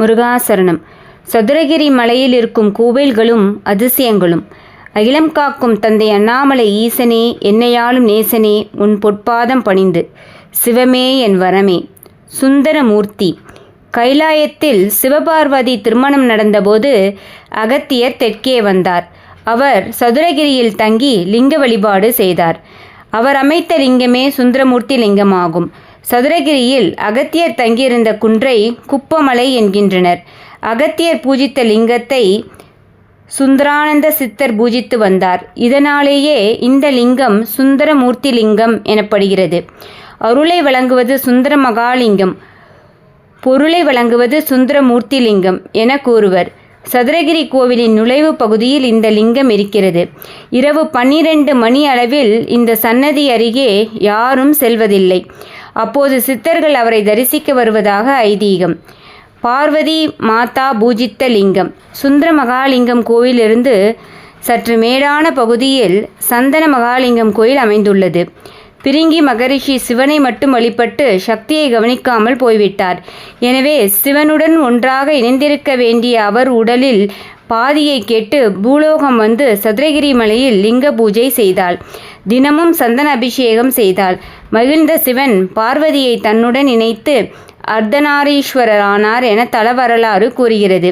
முருகாசரணம். சதுரகிரி மலையில் இருக்கும் கோவில்களும் அதிசயங்களும். அகிலம் காக்கும் தந்தை அண்ணாமலை ஈசனே என்னையாலும் நேசனே உன் பொற்பாதம் பணிந்து. சிவமே என் வரமே. சுந்தரமூர்த்தி. கைலாயத்தில் சிவபார்வதி திருமணம் நடந்தபோது அகத்தியர் தெற்கே வந்தார். அவர் சதுரகிரியில் தங்கி லிங்க வழிபாடு செய்தார். அவர் அமைத்த லிங்கமே சுந்தரமூர்த்தி லிங்கமாகும். சதுரகிரியில் அகத்தியர் தங்கியிருந்த குன்றை குப்பமலை என்கின்றனர். அகத்தியர் பூஜித்த லிங்கத்தை சுந்தரானந்த சித்தர் பூஜித்து வந்தார். இதனாலேயே இந்த லிங்கம் சுந்தரமூர்த்தி லிங்கம் எனப்படுகிறது. அருளை வழங்குவது சுந்தர மகாலிங்கம் பொருளை வழங்குவது சுந்தரமூர்த்தி லிங்கம் என கூறுவர். சதுரகிரி கோவிலின் நுழைவு பகுதியில் இந்த லிங்கம் இருக்கிறது. இரவு பன்னிரண்டு மணி அளவில் இந்த சன்னதி அருகே யாரும் செல்வதில்லை. அப்போது சித்தர்கள் அவரை தரிசிக்க வருவதாக ஐதீகம். பார்வதி மாதா பூஜித்த லிங்கம். சுந்தர மகாலிங்கம் கோயிலிருந்து சற்று மேடான பகுதியில் சந்தன மகாலிங்கம் கோயில் அமைந்துள்ளது. பிரிங்கி மகரிஷி சிவனை மட்டும் வழிபட்டு சக்தியை கவனிக்காமல் போய்விட்டார். எனவே சிவனுடன் ஒன்றாக இணைந்திருக்க வேண்டிய அவர் உடலில் பாதியை கேட்டு பூலோகம் வந்து சதுரகிரி மலையில் லிங்க பூஜை செய்தாள். தினமும் சந்தன அபிஷேகம் செய்தாள். மகிழ்ந்த சிவன் பார்வதியை தன்னுடன் இணைத்து அர்த்தநாரீஸ்வரரானார் என தல வரலாறு கூறுகிறது.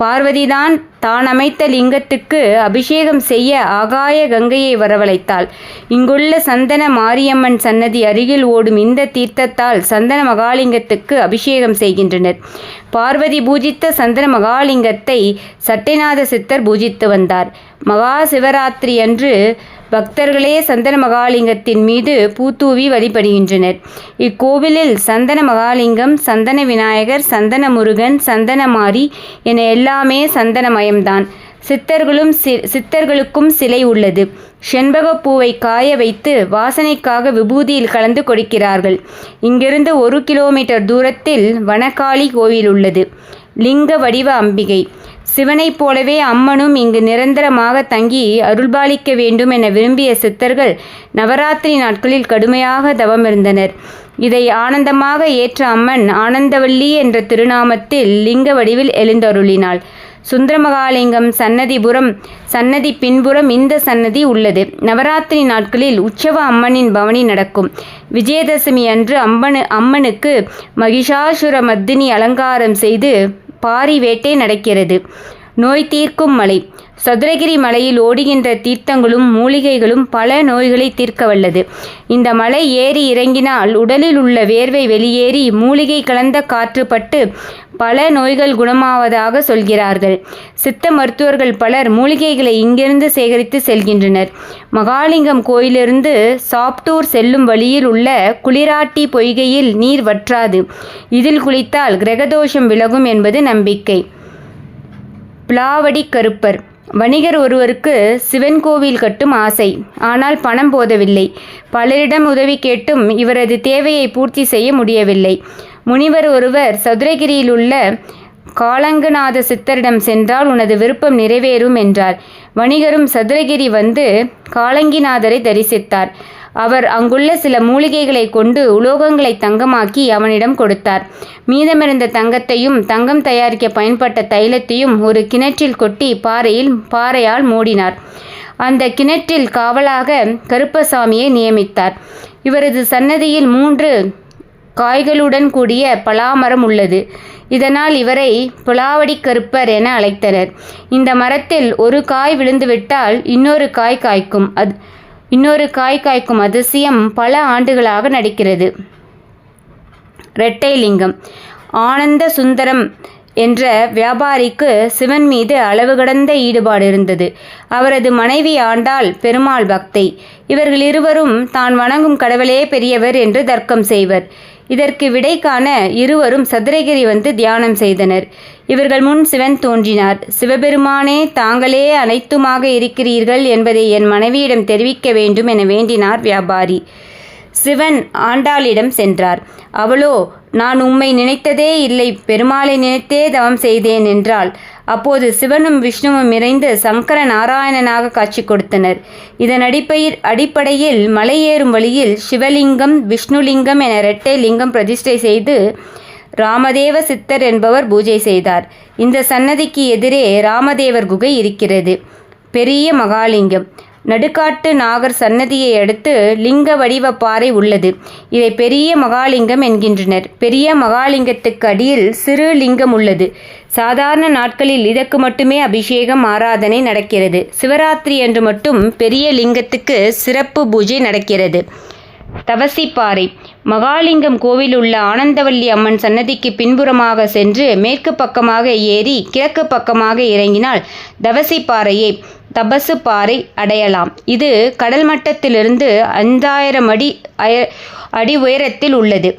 பார்வதிதான் தான் அமைத்த லிங்கத்துக்கு அபிஷேகம் செய்ய ஆகாய கங்கையை வரவழைத்தாள். இங்குள்ள சந்தன மாரியம்மன் சன்னதி அருகில் ஓடும் இந்த தீர்த்தத்தால் சந்தன மகாலிங்கத்துக்கு அபிஷேகம் செய்கின்றனர். பார்வதி பூஜித்த சந்தன மகாலிங்கத்தை சட்டைநாத சித்தர் பூஜித்து வந்தார். மகா சிவராத்திரி அன்று பக்தர்களே சந்தன மகாலிங்கத்தின் மீது பூத்தூவி வழிபடுகின்றனர். இக்கோவிலில் சந்தன மகாலிங்கம் சந்தன விநாயகர் சந்தன முருகன் சந்தனமாரி என எல்லாமே சந்தனமயம்தான். சித்தர்களும் சி சித்தர்களுக்கும் சிலை உள்ளது. செண்பக பூவை காய வைத்து வாசனைக்காக விபூதியில் கலந்து கொடுக்கிறார்கள். இங்கிருந்து ஒரு கிலோமீட்டர் தூரத்தில் வனக்காளி கோவில் உள்ளது. லிங்க வடிவ அம்பிகை. சிவனைப் போலவே அம்மனும் இங்கு நிரந்தரமாக தங்கி அருள்பாலிக்க வேண்டும் என விரும்பிய சித்தர்கள் நவராத்திரி நாட்களில் கடுமையாக தவமிருந்தனர் இதை ஆனந்தமாக ஏற்ற அம்மன் ஆனந்தவல்லி என்ற திருநாமத்தில் லிங்க வடிவில் எழுந்தருளினாள். சுந்தரமகாலிங்கம் சன்னதிபுரம் சன்னதி பின்புறம் இந்த சன்னதி உள்ளது. நவராத்திரி நாட்களில் உற்சவ அம்மனின் பவனி நடக்கும். விஜயதசமி அன்று அம்மனு அம்மனுக்கு மகிஷாசுர மத்தினி அலங்காரம் செய்து பாரி வேட்டை நடக்கிறது. நோய் தீர்க்கும் மலை. சதுரகிரி மலையில் ஓடுகின்ற தீர்த்தங்களும் மூலிகைகளும் பல நோய்களை தீர்க்க வல்லது இந்த மலை ஏறி இறங்கினால் உடலில் உள்ள வேர்வை வெளியேறி மூலிகை கலந்த காற்று பட்டு பல நோய்கள் குணமாவதாக சொல்கிறார்கள். சித்த மருத்துவர்கள் பலர் மூலிகைகளை இங்கிருந்து சேகரித்து செல்கின்றனர். மகாலிங்கம் கோயிலிருந்து சாப்டூர் செல்லும் வழியில் உள்ள குளிராட்டி பொய்கையில் நீர் வற்றாது. இதில் குளித்தால் கிரகதோஷம் விலகும் என்பது நம்பிக்கை. பிளாவடி கருப்பர். வணிகர் ஒருவருக்கு சிவன் கோவில் கட்டும் ஆசை. ஆனால் பணம் போதவில்லை. பலரிடம் உதவி கேட்டும் இவரது தேவையை பூர்த்தி செய்ய முடியவில்லை. முனிவர் ஒருவர் சதுரகிரியில் உள்ள காலங்கநாத சித்தரிடம் சென்றால் உனது விருப்பம் நிறைவேறும் என்றார். வணிகரும் சதுரகிரி வந்து காலங்கிநாதரை தரிசித்தார். அவர் அங்குள்ள சில மூலிகைகளை கொண்டு உலோகங்களை தங்கமாக்கி அவனிடம் கொடுத்தார். மீதமிருந்த தங்கத்தையும் தங்கம் தயாரிக்க பயன்பட்ட தைலத்தையும் ஒரு கிணற்றில் கொட்டி பாறையில் பாறையால் மூடினார். அந்த கிணற்றில் காவலாக கருப்பசாமியை நியமித்தார். இவரது சன்னதியில் மூன்று காய்களுடன் கூடிய பலாமரம் உள்ளது. இதனால் இவரை புலாவடி கருப்பர் என அழைத்தனர். இந்த மரத்தில் ஒரு காய் விழுந்துவிட்டால் இன்னொரு காய் காய்க்கும். அது இன்னொரு காய் காய்க்கும் அதிசயம் பல ஆண்டுகளாக நடிக்கிறது. இரட்டை லிங்கம் ஆனந்த சுந்தரம் என்ற வியாபாரிக்கு சிவன் மீது அளவு கடந்த ஈடுபாடு இருந்தது. அவரது மனைவி ஆண்டாள் பெருமாள் பக்தை. இவர்கள் இருவரும் தான் வணங்கும் கடவுளே பெரியவர் என்று தர்க்கம் செய்வர். இதற்கு விடை காண இருவரும் சதுரகிரி வந்து தியானம் செய்தனர். இவர்கள் முன் சிவன் தோன்றினார். சிவபெருமானே தாங்களே அனைத்துமாக இருக்கிறீர்கள் என்பதை என் மனைவியிடம் தெரிவிக்க வேண்டும் என வேண்டினார் வியாபாரி. சிவன் ஆண்டாளிடம் சென்றார். அவளோ நான் உம்மை நினைத்ததே இல்லை பெருமாளை நினைத்தே தவம் செய்தேன் என்றாள். அப்போது சிவனும் விஷ்ணுவும் இணைந்து சங்கர நாராயணனாக காட்சி கொடுத்தனர். இதன் அடிப்பையில் அடிப்படையில் மலையேறும் வழியில் சிவலிங்கம் விஷ்ணுலிங்கம் என இரட்டை லிங்கம் பிரதிஷ்டை செய்து ராமதேவ சித்தர் என்பவர் பூஜை செய்தார். இந்த சன்னதிக்கு எதிரே ராமதேவர் குகை இருக்கிறது. பெரிய மகாலிங்கம். நடுக்காட்டு நாகர் சன்னதியை அடுத்து லிங்க வடிவ பாறை உள்ளது. இதை பெரிய மகாலிங்கம் என்கின்றனர். பெரிய மகாலிங்கத்துக்கு அடியில் சிறு லிங்கம் உள்ளது. சாதாரண நாட்களில் இதற்கு மட்டுமே அபிஷேகம் ஆராதனை நடக்கிறது. சிவராத்திரி அன்று மட்டும் பெரிய லிங்கத்துக்கு சிறப்பு பூஜை நடக்கிறது. தவசிப்பாறை. மகாலிங்கம் கோவில் உள்ள ஆனந்தவல்லி அம்மன் சன்னதிக்கு பின்புறமாக சென்று மேற்கு பக்கமாக ஏறி கிழக்கு பக்கமாக இறங்கினால் தவசிப்பாறையை தபசு பாறை அடையலாம். இது கடல் மட்டத்திலிருந்து அஞ்சாயிரம் அடி அய- அடி உயரத்தில் உள்ளது.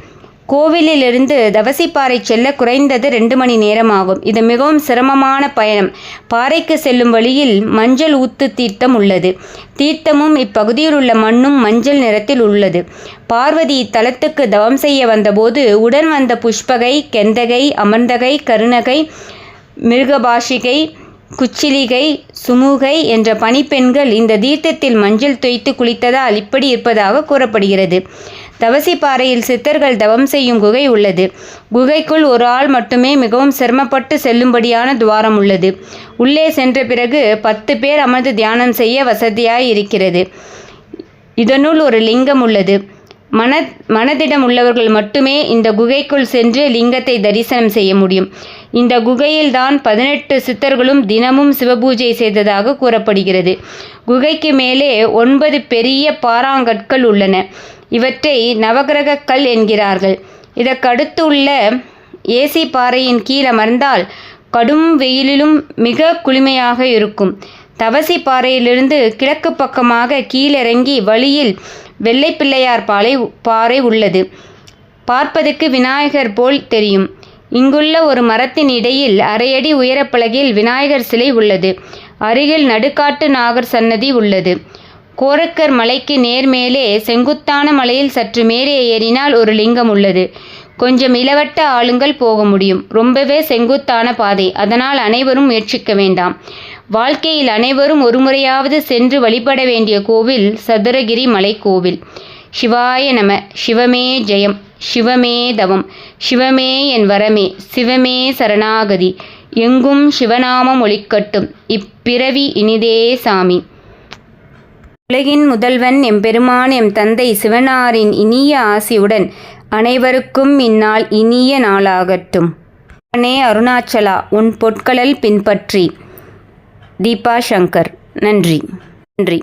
கோவிலிலிருந்து தவசிப்பாறை செல்ல குறைந்தது ரெண்டு மணி நேரம் ஆகும் இது மிகவும் சிரமமான பயணம். பாறைக்கு செல்லும் வழியில் மஞ்சள் ஊத்து தீர்த்தம் உள்ளது. தீர்த்தமும் இப்பகுதியில் உள்ள மண்ணும் மஞ்சள் நிறத்தில் உள்ளது. பார்வதி இத்தலத்துக்கு தவம் செய்ய வந்தபோது உடன் வந்த புஷ்பகை கெந்தகை அமர்ந்தகை கருணகை மிருகபாஷிகை குச்சிலிகை சுமுகை என்ற பணிப்பெண்கள் இந்த தீர்த்தத்தில் மஞ்சள் தொய்த்து குளித்ததால் இப்படி இருப்பதாக கூறப்படுகிறது. தவசிப்பாறையில் சித்தர்கள் தவம் செய்யும் குகை உள்ளது. குகைக்குள் ஒரு ஆள் மட்டுமே மிகவும் சிரமப்பட்டு செல்லும்படியான துவாரம் உள்ளது. உள்ளே சென்ற பிறகு பத்து பேர் அமர்ந்து தியானம் செய்ய வசதியாய் இருக்கிறது. இதனுள் ஒரு லிங்கம் உள்ளது. மன மனதிடம் உள்ளவர்கள் மட்டுமே இந்த குகைக்குள் சென்று லிங்கத்தை தரிசனம் செய்ய முடியும். இந்த குகையில்தான் பதினெட்டு சித்தர்களும் தினமும் சிவபூஜை செய்ததாக கூறப்படுகிறது. குகைக்கு மேலே ஒன்பது பெரிய பாறாங்கற்கள் உள்ளன. இவற்றை நவகிரக கல் என்கிறார்கள். இதற்கடுத்து உள்ள ஏசி பாறையின் கீழ் அமர்ந்தால் கடும் வெயிலிலும் மிக குளுமையாக இருக்கும். தவசி பாறையிலிருந்து கிழக்கு பக்கமாக கீழிறங்கி வழியில் வெள்ளை பிள்ளையார் பாலை பாறை உள்ளது. பார்ப்பதற்கு விநாயகர் போல் தெரியும். இங்குள்ள ஒரு மரத்தின் இடையில் அரையடி உயரப்பலகையில் விநாயகர் சிலை உள்ளது. அருகில் நடுக்காட்டு நாகர் சன்னதி உள்ளது. கோரக்கர் மலைக்கு நேர்மேலே செங்குத்தான மலையில் சற்று மேலே ஏறினால் ஒரு லிங்கம் உள்ளது. கொஞ்சம் இளவட்ட ஆளுங்கள் போக முடியும். ரொம்பவே செங்குத்தான பாதை. அதனால் அனைவரும் முயற்சிக்க வேண்டாம். வாழ்க்கையில் அனைவரும் ஒருமுறையாவது சென்று வழிபட வேண்டிய கோவில் சதுரகிரி மலை கோவில். சிவாய நம சிவமே ஜெயம் சிவமே தவம் சிவமே என் வரமே சிவமே சரணாகதி எங்கும் சிவநாமம் ஒழிக்கட்டும் இப்பிறவி இனிதே சாமி. உலகின் முதல்வன் எம்பெருமான் எம் தந்தை சிவனாரின் இனிய ஆசியுடன் அனைவருக்கும் இந்நாள் இனிய நாளாகட்டும். அனே அருணாச்சலா உன் பொற்களல் பின்பற்றி. தீபா சங்கர். நன்றி. நன்றி.